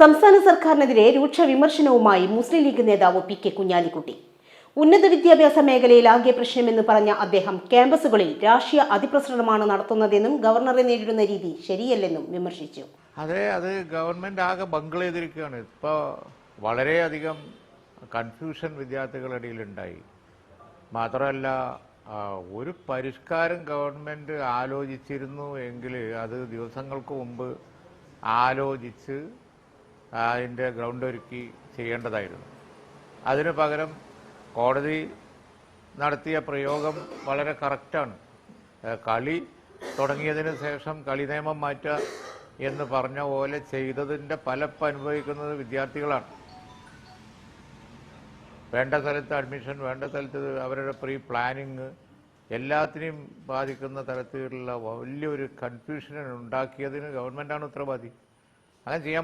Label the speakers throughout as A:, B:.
A: സംസ്ഥാന സർക്കാരിനെതിരെ രൂക്ഷ വിമർശനവുമായി മുസ്ലിം ലീഗ് നേതാവ് പി കെ കുഞ്ഞാലിക്കുട്ടി. ഉന്നത വിദ്യാഭ്യാസ മേഖലയിൽ ആകെ പ്രശ്നമെന്ന് പറഞ്ഞ അദ്ദേഹം ക്യാമ്പസുകളിൽ രാഷ്ട്രീയ അതിപ്രസരണമാണ് നടത്തുന്നതെന്നും ഗവർണറെ നേരിടുന്ന രീതി ശരിയല്ലെന്നും വിമർശിച്ചു.
B: അതെ അത് ഗവൺമെന്റ് ആകെ ബംഗിൾ ചെയ്തിരിക്കുകയാണ്. ഇപ്പോൾ വളരെയധികം കൺഫ്യൂഷൻ വിദ്യാർത്ഥികളുടെ ഉണ്ടായി മാത്രമല്ല ഒരു പരിഷ്കാരം ഗവൺമെന്റ് ആലോചിച്ചിരുന്നു എങ്കിൽ അത് ദിവസങ്ങൾക്ക് മുമ്പ് ആലോചിച്ച് അതിന്റെ ഗ്രൗണ്ട് ഒരുക്കി ചെയ്യേണ്ടതായിരുന്നു. അതിനു പകരം കോടതി നടത്തിയ പ്രയോഗം വളരെ കറക്റ്റാണ് കളി തുടങ്ങിയതിന് ശേഷം കളി നിയമം മാറ്റുക എന്ന് പറഞ്ഞ പോലെ ചെയ്തതിന്റെ പലപ്പ് അനുഭവിക്കുന്നത് വിദ്യാർത്ഥികളാണ്. വേണ്ട സ്ഥലത്ത് അഡ്മിഷൻ വേണ്ട സ്ഥലത്ത് അവരുടെ പ്രീ പ്ലാനിങ് എല്ലാത്തിനെയും ബാധിക്കുന്ന തരത്തിലുള്ള വലിയൊരു കൺഫ്യൂഷൻ ഉണ്ടാക്കിയതിന് ഗവൺമെന്റാണ് ഉത്തരവാദി.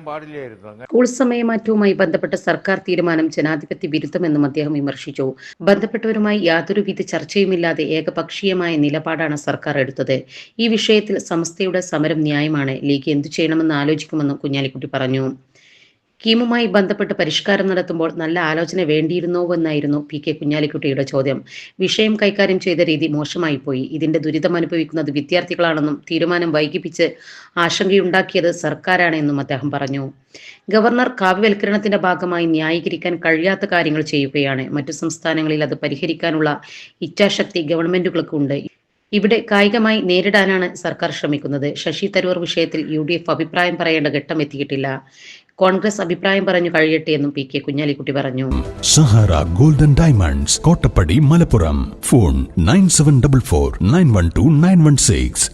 B: പാടില്ലായിരുന്നു.
C: സ്കൂൾ സമയമാറ്റവുമായി ബന്ധപ്പെട്ട സർക്കാർ തീരുമാനം ജനാധിപത്യ വിരുദ്ധമെന്നും അദ്ദേഹം വിമർശിച്ചു. ബന്ധപ്പെട്ടവരുമായി യാതൊരുവിധ ചർച്ചയുമില്ലാതെ ഏകപക്ഷീയമായ നിലപാടാണ് സർക്കാർ എടുത്തത്. ഈ വിഷയത്തിൽ സംസ്ഥയുടെ സമരം ന്യായമാണ്. ലീഗ് എന്തു ചെയ്യണമെന്ന് ആലോചിക്കുമെന്നും കുഞ്ഞാലിക്കുട്ടി പറഞ്ഞു. കീമുമായി ബന്ധപ്പെട്ട് പരിഷ്കാരം നടത്തുമ്പോൾ നല്ല ആലോചന വേണ്ടിയിരുന്നോവെന്നായിരുന്നു പി കെ കുഞ്ഞാലിക്കുട്ടിയുടെ ചോദ്യം. വിഷയം കൈകാര്യം ചെയ്ത രീതി മോശമായി പോയി. ഇതിന്റെ ദുരിതം അനുഭവിക്കുന്നത് വിദ്യാർത്ഥികളാണെന്നും തീരുമാനം വൈകിപ്പിച്ച് ആശങ്കയുണ്ടാക്കിയത് സർക്കാരാണെന്നും അദ്ദേഹം പറഞ്ഞു. ഗവർണർ കാവ്യവൽക്കരണത്തിന്റെ ഭാഗമായി ന്യായീകരിക്കാൻ കഴിയാത്ത കാര്യങ്ങൾ ചെയ്യുകയാണ്. മറ്റു സംസ്ഥാനങ്ങളിൽ അത് പരിഹരിക്കാനുള്ള ഇച്ഛാശക്തി ഗവൺമെന്റുകൾക്കുണ്ട് ഇവിടെ കായികമായി നേരിടാനാണ് സർക്കാർ ശ്രമിക്കുന്നത്. ശശി തരൂർ വിഷയത്തിൽ യു ഡി എഫ് അഭിപ്രായം പറയേണ്ട ഘട്ടം എത്തിയിട്ടില്ല. കോൺഗ്രസ് അഭിപ്രായം പറഞ്ഞു കഴിയട്ടെ എന്നും പി കെ കുഞ്ഞാലിക്കുട്ടി പറഞ്ഞു.
D: Sahara golden diamonds Kottappadi Malappuram. Phone nine seven double four nine one two nine one six.